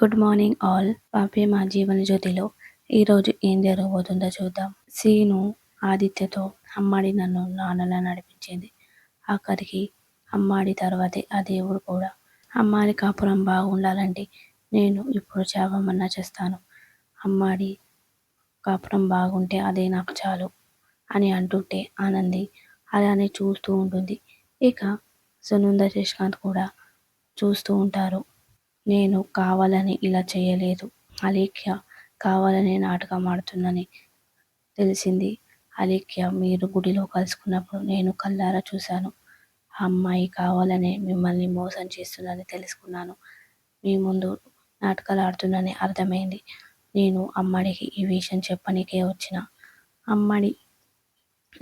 Good morning all పాపే మా జీవన జ్యోతిలో. ఈరోజు ఏం జరగబోతుందో చూద్దాం. సీను ఆదిత్యతో అమ్మాడి నన్ను నాన్నలా నడిపించింది. ఆఖరికి అమ్మాడి తర్వాతే ఆ దేవుడు కూడా. అమ్మాడి కాపురం బాగుండాలంటే నేను ఇప్పుడు చావమన్నా చేస్తాను. అమ్మాడి కాపురం బాగుంటే అదే నాకు చాలు అని అంటుంటే ఆనంది అలానే చూస్తూ ఉంటుంది. ఇక సునంద శశికాంత్ కూడా చూస్తూ ఉంటారు. నేను కావాలని ఇలా చేయలేదు. అలేఖ్య కావాలనే నాటకం ఆడుతుందని తెలిసింది. అలేఖ్య మీరు గుడిలో కలుసుకున్నప్పుడు నేను కళ్ళారా చూశాను. ఆ అమ్మాయి కావాలనే మిమ్మల్ని మోసం చేస్తుందని తెలుసుకున్నాను. మీ ముందు నాటకాలు ఆడుతుందని అర్థమైంది. నేను అమ్మడికి ఈ విషయం చెప్పనికే వచ్చిన. అమ్మడి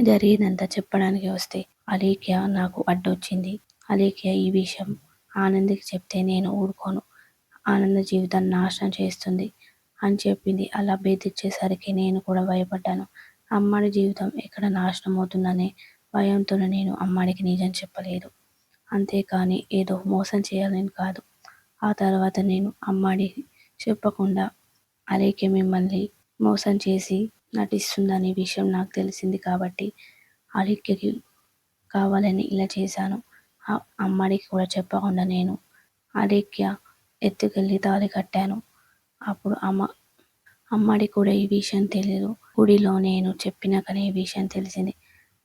జరిగిందంతా చెప్పడానికి వస్తే అలేఖ్య నాకు అడ్డొచ్చింది. అలేఖ్య ఈ విషయం ఆనందికి చెప్తే నేను ఊరుకోను. ఆనంద జీవితాన్ని నాశనం చేస్తుంది అని చెప్పింది. అలా బెదిరించేసరికి నేను కూడా భయపడ్డాను. అమ్మాడి జీవితం ఎక్కడ నాశనం అవుతుందనే భయంతో నేను అమ్మాడికి నిజం చెప్పలేదు. అంతేకాని ఏదో మోసం చేయాలని కాదు. ఆ తర్వాత నేను అమ్మడి చెప్పకుండా అలాగే మిమ్మల్ని మోసం చేసి నటిస్తుందనే విషయం నాకు తెలిసింది కాబట్టి అలేఖ్యకి కావాలని ఇలా చేశాను. అమ్మాడికి కూడా చెప్పకుండా నేను అలేఖ్య ఎత్తుకెళ్ళి తాళి కట్టాను. అప్పుడు అమ్మ అమ్మడి కూడా ఈ విషయం తెలియదు గుడిలో నేను చెప్పినాకనే ఈ విషయం తెలిసింది.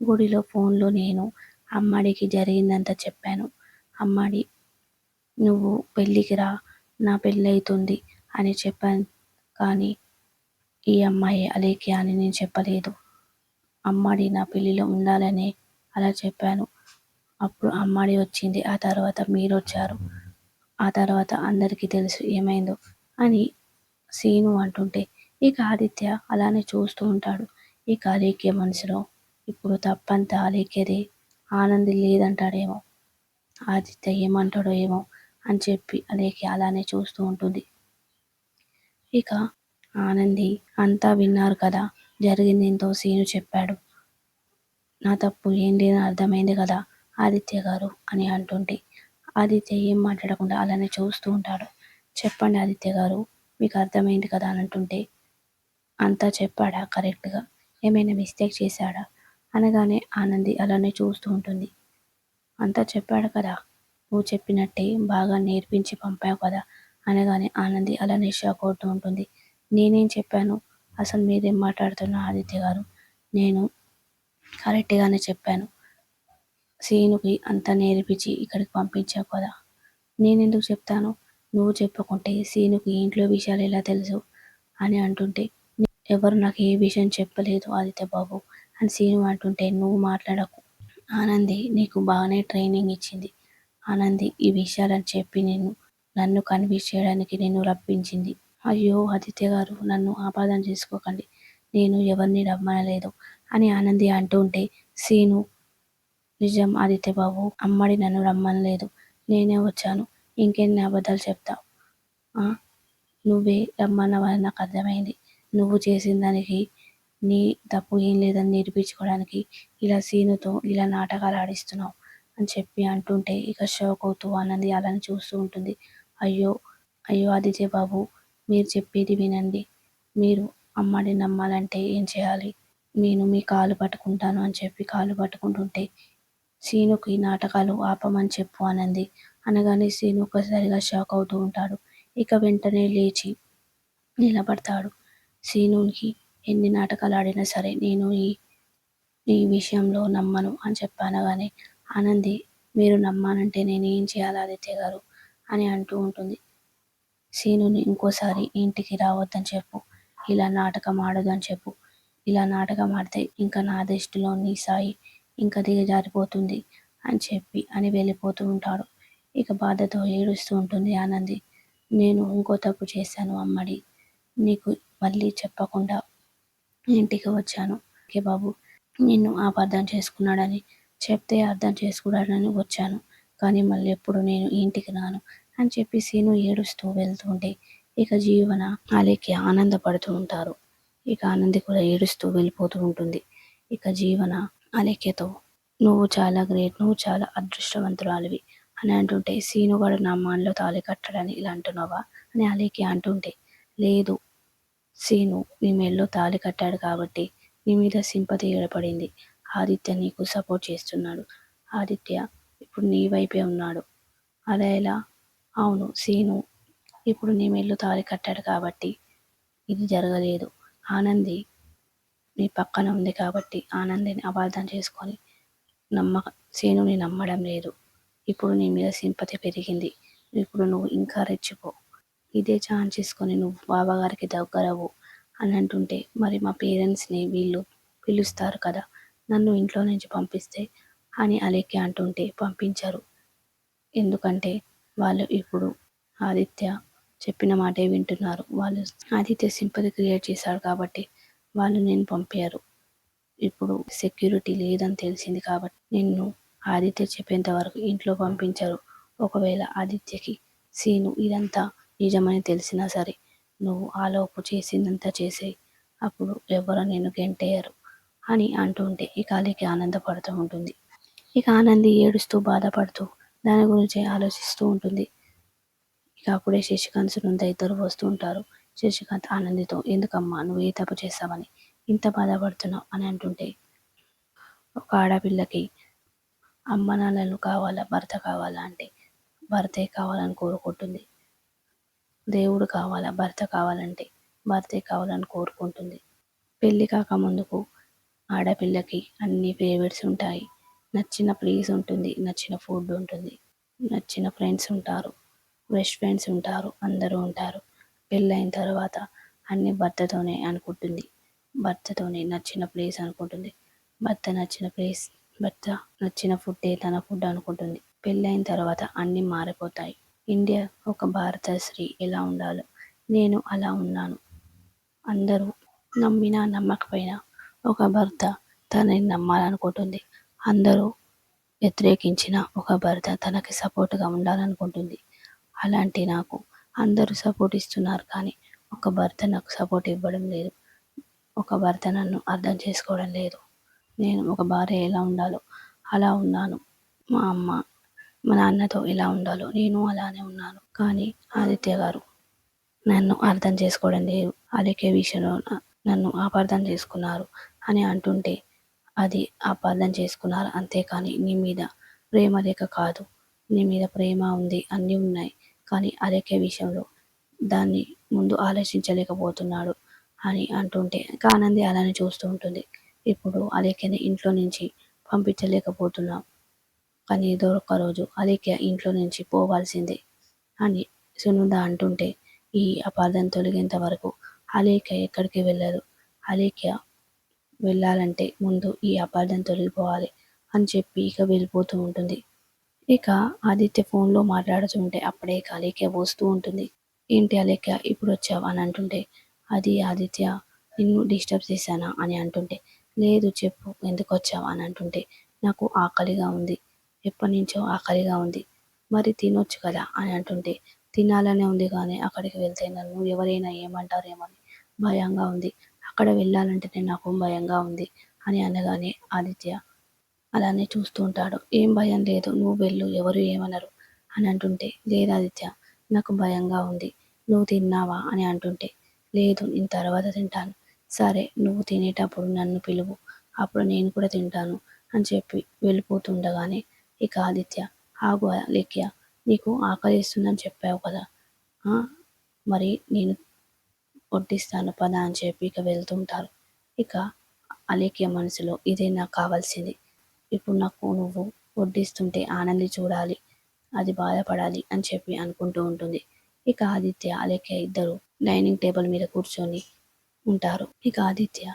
గుడిలో ఫోన్లో నేను అమ్మడికి జరిగిందంతా చెప్పాను. అమ్మడి నువ్వు పెళ్ళికి రా నా పెళ్ళి అవుతుంది అని చెప్పాను. కానీ ఈ అమ్మాయి అలేకి అని నేను చెప్పలేదు. అమ్మాడి నా పెళ్ళిలో ఉండాలని అలా చెప్పాను. అప్పుడు అమ్మాడి వచ్చింది. ఆ తర్వాత మీరు వచ్చారు ఆ తర్వాత అందరికీ తెలుసు ఏమైందో అని సీను అంటుంటే ఇక ఆదిత్య అలానే చూస్తూ ఉంటాడు. ఇక అలేఖ్య మనసులో ఇప్పుడు తప్పంతా అలేఖ్యదే ఆనంది లేదంటాడేమో ఆదిత్య ఏమంటాడో ఏమో అని చెప్పి అలేఖ్య అలానే చూస్తూ ఉంటుంది. ఇక ఆనంది అంతా విన్నారు కదా జరిగింది ఎంతో సీను చెప్పాడు. నా తప్పు ఏంటి అర్థమైంది కదా ఆదిత్య గారు అని అంటుంటే ఆదిత్య ఏం మాట్లాడకుండా అలానే చూస్తూ ఉంటాడు. చెప్పండి ఆదిత్య గారు మీకు అర్థమైంది కదా అని అంటుంటే అంతా చెప్పాడా? కరెక్ట్గా. ఏమైనా మిస్టేక్ చేశాడా? అనగానే ఆనంది అలానే చూస్తూ ఉంటుంది. అంతా చెప్పాడు కదా. నువ్వు చెప్పినట్టే బాగా నేర్పించి పంపావు కదా. అనగానే ఆనంది అలానే షాక్ అవుతూ ఉంటుంది. నేనేం చెప్పాను? అసలు మీరేం మాట్లాడుతున్నా ఆదిత్య గారు? నేను కరెక్ట్గానే చెప్పాను. సీనుకి అంతా నేర్పించి ఇక్కడికి పంపించావు కదా. నేనెందుకు చెప్తాను? నువ్వు చెప్పకుంటే సీనుకి ఇంట్లో విషయాలు ఎలా తెలుసు? అని అంటుంటే ఎవరు నాకు ఏ విషయం చెప్పలేదు ఆదిత్య బాబు అని సీను అంటుంటే నువ్వు మాట్లాడకు. ఆనంది నీకు బాగానే ట్రైనింగ్ ఇచ్చింది. ఆనంది ఈ విషయాలని చెప్పి నేను నన్ను కన్విన్స్ చేయడానికి నేను రప్పించింది. అయ్యో ఆదిత్య గారు నన్ను ఆపాదన చేసుకోకండి. నేను ఎవరిని రమ్మనలేదు అని ఆనంది అంటుంటే సీను నిజం ఆదిత్య బాబు అమ్మడి నన్ను రమ్మనలేదు. నేనే వచ్చాను. ఇంకెన్ని అబద్ధాలు చెప్తావు నువ్వే రమ్మన్నవని నాకు అర్థమైంది. నువ్వు చేసిన దానికి నీ తప్పు ఏం లేదని నిరూపించుకోవడానికి ఇలా సీనుతో ఇలా నాటకాలు ఆడిస్తున్నావు అని చెప్పి అంటుంటే ఇక షాక్ అవుతూ అన్నది అలాని చూస్తూ ఉంటుంది. అయ్యో అయ్యో ఆదిత్య బాబు మీరు చెప్పేది వినండి. మీరు అమ్మడిని నమ్మాలంటే ఏం చేయాలి? నేను మీ కాలు పట్టుకుంటాను అని చెప్పి కాలు పట్టుకుంటుంటే సీనుకి నాటకాలు ఆపమని చెప్పు అనంది. అనగానే సీను ఒక్కసారిగా షాక్ అవుతూ ఉంటాడు. ఇక వెంటనే లేచి నిలబడతాడు. సీనుకి ఎన్ని నాటకాలు ఆడినా సరే నేను ఈ ఈ విషయంలో నమ్మను అని చెప్పనగానే ఆనంది మీరు నమ్మానంటే నేను ఏం చేయాలి ఆదిత్య గారు? అని అంటూ ఉంటుంది. సీనుని ఇంకోసారి ఇంటికి రావద్దని చెప్పు. ఇలా నాటకం ఆడదని చెప్పు. ఇలా నాటకం ఆడితే ఇంకా నా దృష్టిలో నీ సాయి ఇంకా దిగజారిపోతుంది అని చెప్పి అని వెళ్ళిపోతూ ఉంటాడు. ఇక బాధతో ఏడుస్తూ ఉంటుంది ఆనంది. నేను ఇంకో తప్పు చేశాను అమ్మడి. నీకు మళ్ళీ చెప్పకుండా ఇంటికి వచ్చాను. ఓకే బాబు నిన్ను అపార్థం చేసుకున్నాడని చెప్తే అర్థం చేసుకున్నాడని వచ్చాను. కానీ మళ్ళీ ఎప్పుడు నేను ఇంటికి రాను అని చెప్పి సీను ఏడుస్తూ వెళ్తుంటే ఇక జీవన అలేకి ఆనందపడుతూ ఉంటారు. ఇక ఆనంది కూడా ఏడుస్తూ వెళ్ళిపోతూ ఉంటుంది. ఇక జీవన అలేఖ్యతో నువ్వు చాలా గ్రేట్ నువ్వు చాలా అదృష్టవంతురాలివి అని అంటుంటే సీనుగాడు నా మాన్లో తాళి కట్టడని ఇలా అంటున్నావా? అని అలీకి అంటుంటే లేదు సీను మీ మెల్లో తాళి కట్టాడు కాబట్టి నీ మీద సింపతి ఏర్పడింది. ఆదిత్య నీకు సపోర్ట్ చేస్తున్నాడు. ఆదిత్య ఇప్పుడు నీ వైపే ఉన్నాడు. అలా ఎలా? అవును సీను ఇప్పుడు నీ మెల్లు తాళి కట్టాడు కాబట్టి ఇది జరగలేదు. ఆనంది నీ పక్కన ఉంది కాబట్టి ఆనందిని అపార్థం చేసుకొని నమ్మ సీనుని నమ్మడం లేదు. ఇప్పుడు నీ మీద సింపతి పెరిగింది. ఇప్పుడు నువ్వు ఇంకా రెచ్చిపో. ఇదే ఛాన్స్ చేసుకొని నువ్వు బాబాగారికి దగ్గరవు అని అంటుంటే మరి మా పేరెంట్స్ని వీళ్ళు పిలుస్తారు కదా. నన్ను ఇంట్లో నుంచి పంపిస్తే అని అలేఖ్య అంటుంటే పంపించరు. ఎందుకంటే వాళ్ళు ఇప్పుడు ఆదిత్య చెప్పిన మాటే వింటున్నారు. వాళ్ళు ఆదిత్య సింపతి క్రియేట్ చేశాడు కాబట్టి వాళ్ళు నేను పంపారు. ఇప్పుడు సెక్యూరిటీ లేదని తెలిసింది కాబట్టి నిన్ను ఆదిత్య చెప్పేంత వరకు ఇంట్లో పంపించరు. ఒకవేళ ఆదిత్యకి సీను ఇదంతా నిజమని తెలిసినా సరే నువ్వు ఆలోపు చేసిందంతా చేసేయి. అప్పుడు ఎవరో నేను గెంటేయరు అని అంటుంటే ఇక అలికి ఆనందపడుతూ ఉంటుంది. ఇక ఆనంది ఏడుస్తూ బాధపడుతూ దాని గురించి ఆలోచిస్తూ ఉంటుంది. ఇక అప్పుడే శశికాంత్ సునంద ఇద్దరు వస్తూ ఉంటారు. శశికాంత్ ఆనందితో ఎందుకమ్మా నువ్వు ఏ తప్పు చేస్తావని? ఇంత బాధపడుతున్నావు? అని అంటుంటే ఒక ఆడపిల్లకి అమ్మ నాన్నలు కావాలా భర్త కావాలా? అంటే భర్తే కావాలని కోరుకుంటుంది. దేవుడు కావాలా భర్త కావాలంటే భర్తే కావాలని కోరుకుంటుంది. పెళ్ళి కాక ముందుకు ఆడపిల్లకి అన్ని ఫేవరెట్స్ ఉంటాయి. నచ్చిన ప్లేస్ ఉంటుంది నచ్చిన ఫుడ్ ఉంటుంది నచ్చిన ఫ్రెండ్స్ ఉంటారు బెస్ట్ ఫ్రెండ్స్ ఉంటారు అందరూ ఉంటారు. పెళ్ళైన తర్వాత అన్ని భర్తతోనే అనుకుంటుంది. భర్తతోనే నచ్చిన ప్లేస్ అనుకుంటుంది. భర్త నచ్చిన ప్లేస్ భర్త నచ్చిన ఫుడ్డే తన ఫుడ్ అనుకుంటుంది. పెళ్ళైన తర్వాత అన్నీ మారిపోతాయి. ఇండియా ఒక భారత స్త్రీ ఎలా ఉండాలో నేను అలా ఉన్నాను. అందరూ నమ్మినా నమ్మకపోయినా ఒక భర్త తనని నమ్మాలనుకుంటుంది. అందరూ వ్యతిరేకించిన ఒక భర్త తనకి సపోర్ట్గా ఉండాలనుకుంటుంది. అలాంటి నాకు అందరూ సపోర్ట్ ఇస్తున్నారు కానీ ఒక భర్త నాకు సపోర్ట్ ఇవ్వడం లేదు. ఒక భర్త నన్ను అర్థం చేసుకోవడం లేదు. నేను ఒక భార్య ఎలా ఉండాలో అలా ఉన్నాను. మా అమ్మ మా నాన్నతో ఎలా ఉండాలో నేను అలానే ఉన్నాను. కానీ ఆదిత్య గారు నన్ను అర్థం చేసుకోవడం లేదు. అలికే విషయంలో నన్ను అపార్థం చేసుకున్నారు అని అంటుంటే అది అపార్థం చేసుకున్నారు అంతేకాని నీ మీద ప్రేమ లేక కాదు. నీ మీద ప్రేమ ఉంది అన్నీ ఉన్నాయి. కానీ అలేఖ్య విషయంలో దాన్ని ముందు ఆలోచించలేకపోతున్నాడు అని అంటుంటే ఆనంది అలానే చూస్తూ ఉంటుంది. ఇప్పుడు అలేఖ్యని ఇంట్లో నుంచి పంపించలేకపోతున్నాం. కానీ ఏదో ఒక రోజు అలేఖ్య ఇంట్లో నుంచి పోవాల్సిందే అని సునంద అంటుంటే ఈ అపార్థం తొలగేంత వరకు అలేఖ్య ఎక్కడికి వెళ్ళదు. అలేఖ్య వెళ్ళాలంటే ముందు ఈ అపార్థం తొలగిపోవాలి అని చెప్పి ఇక వెళ్ళిపోతూ ఉంటుంది. ఇక ఆదిత్య ఫోన్లో మాట్లాడుతుంటే అప్పుడే ఇక అలేఖ్య వస్తూ ఉంటుంది. ఏంటి అలేఖ్య ఇప్పుడు వచ్చావు అని అంటుంటే అది ఆదిత్య నిన్ను డిస్టర్బ్ చేశానా అని అంటుంటే లేదు చెప్పు ఎందుకు వచ్చావు అని అంటుంటే నాకు ఆకలిగా ఉంది. ఎప్పటి నుంచో ఆకలిగా ఉంది. మరి తినొచ్చు కదా అని అంటుంటే తినాలనే ఉంది కానీ అక్కడికి వెళ్తే నన్ను ఎవరైనా ఏమంటారేమో అని భయంగా ఉంది. అక్కడ వెళ్ళాలంటేనే నాకు భయంగా ఉంది అని అనగానే ఆదిత్య అలానే చూస్తూ ఉంటాడు. ఏం భయం లేదు నువ్వు వెళ్ళు ఎవరు ఏమనరు అని అంటుంటే లేదు ఆదిత్య నాకు భయంగా ఉంది నువ్వు తిన్నావా అని అంటుంటే లేదు నేను తర్వాత తింటాను. సరే నువ్వు తినేటప్పుడు నన్ను పిలువు అప్పుడు నేను కూడా తింటాను అని చెప్పి వెళ్ళిపోతుండగానే ఇక ఆదిత్య ఆగు లేఖ్య నీకు ఆకలిస్తుందని చెప్పావు కదా మరి నేను వడ్డిస్తాను పద అని చెప్పి ఇక వెళ్తుంటారు. ఇక అలేఖ్య మనసులో ఇదే నాకు కావాల్సింది ఇప్పుడు నాకు నువ్వు వడ్డిస్తుంటే ఆనంది చూడాలి అది బాధపడాలి అని చెప్పి అనుకుంటూ ఉంటుంది. ఇక ఆదిత్య అలేఖ్య ఇద్దరు డైనింగ్ టేబుల్ మీద కూర్చొని ఉంటారు. ఇక ఆదిత్య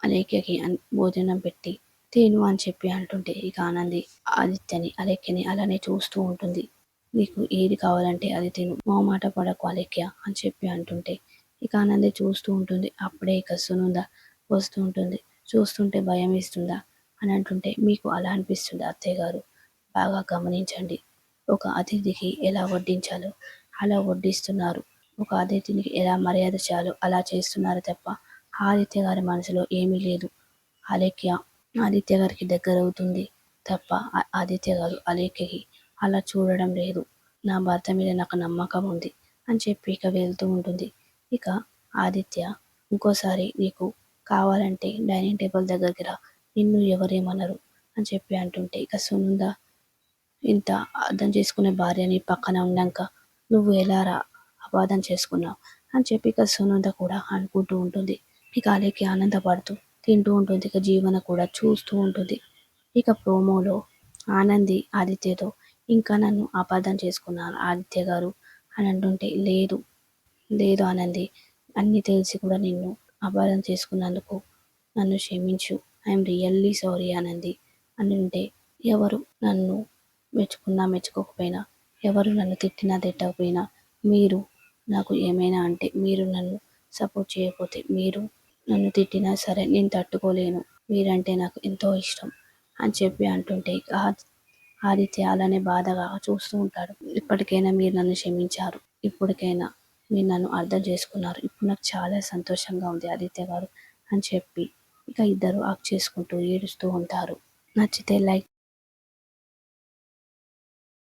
అలేఖ్యకి భోజనం పెట్టి తిను అని చెప్పి అంటుంటే ఇక ఆనంది ఆదిత్యని అలేఖ్యని అలానే చూస్తూ ఉంటుంది. నీకు ఏది కావాలంటే అది తిను మా మాట పడకు అలేఖ్య అని చెప్పి అంటుంటే ఇక ఆనంది చూస్తూ ఉంటుంది. అప్పుడే ఇక సునుందా వస్తూ ఉంటుంది. చూస్తుంటే భయం ఇస్తుందా అని అంటుంటే మీకు అలా అనిపిస్తుంది అత్తయ్య గారు. బాగా గమనించండి. ఒక అతిథికి ఎలా వడ్డించాలో అలా వడ్డిస్తున్నారు. ఒక అతిథినికి ఎలా మర్యాద చేయాలో అలా చేస్తున్నారు తప్ప ఆదిత్య గారి మనసులో ఏమీ లేదు. అలేఖ్య ఆదిత్య గారికి దగ్గర అవుతుంది తప్ప ఆదిత్య గారు అలేఖ్యకి అలా చూడడం లేదు. నా భర్త మీద నాకు నమ్మకం ఉంది అని చెప్పి ఇక వెళ్తూ ఉంటుంది. ఇక ఆదిత్య ఇంకోసారి నీకు కావాలంటే డైనింగ్ టేబుల్ దగ్గరికి రా. నిన్ను ఎవరేమనరు అని చెప్పి అంటుంటే ఇక సునంద ఇంత అర్థం చేసుకునే భార్యని పక్కన ఉన్నాక నువ్వు ఎలా రా అపార్థం చేసుకున్నావు? అని చెప్పి ఇక సునంద కూడా అనుకుంటూ ఉంటుంది. ఇక అలేకి ఆనందపడుతూ తింటూ ఉంటుంది. ఇక జీవన కూడా చూస్తూ ఉంటుంది. ఇక ప్రోమోలో ఆనంది ఆదిత్యతో ఇంకా నన్ను అపార్థం చేసుకున్నాను ఆదిత్య గారు అని అంటుంటే లేదు లేదు ఆనంది అన్నీ తెలిసి కూడా నిన్ను అపార్థం చేసుకున్నందుకు నన్ను క్షమించు. ఐఎమ్ రియల్లీ సారీ ఆనంది అని ఉంటే ఎవరు నన్ను మెచ్చుకున్నా మెచ్చుకోకపోయినా ఎవరు నన్ను తిట్టినా తిట్టకపోయినా మీరు నాకు ఏమైనా అంటే మీరు నన్ను సపోర్ట్ చేయకపోతే మీరు నన్ను తిట్టినా సరే నేను తట్టుకోలేను. మీరంటే నాకు ఎంతో ఇష్టం అని చెప్పి అంటుంటే ఆది- ఆదిత్య అలానే బాధగా చూస్తూ ఉంటాడు. ఇప్పటికైనా మీరు నన్ను క్షమించారు. ఇప్పటికైనా మీరు నన్ను అర్థం చేసుకున్నారు. ఇప్పుడు నాకు చాలా సంతోషంగా ఉంది ఆదిత్య గారు అని చెప్పి ఇక ఇద్దరు హగ్ చేసుకుంటూ ఏడుస్తూ ఉంటారు. నచ్చితే లైక్